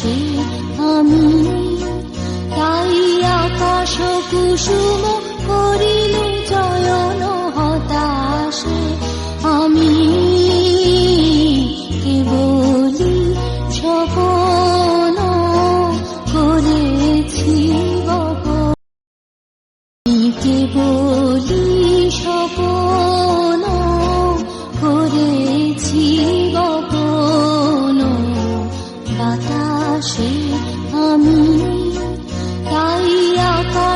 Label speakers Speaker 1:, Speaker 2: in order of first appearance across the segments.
Speaker 1: আকাশে আমি। তাই আকাশ কুসুম করিলে চয়ন হতাশে আমি। কেবলি সকল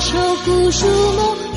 Speaker 1: 守护树木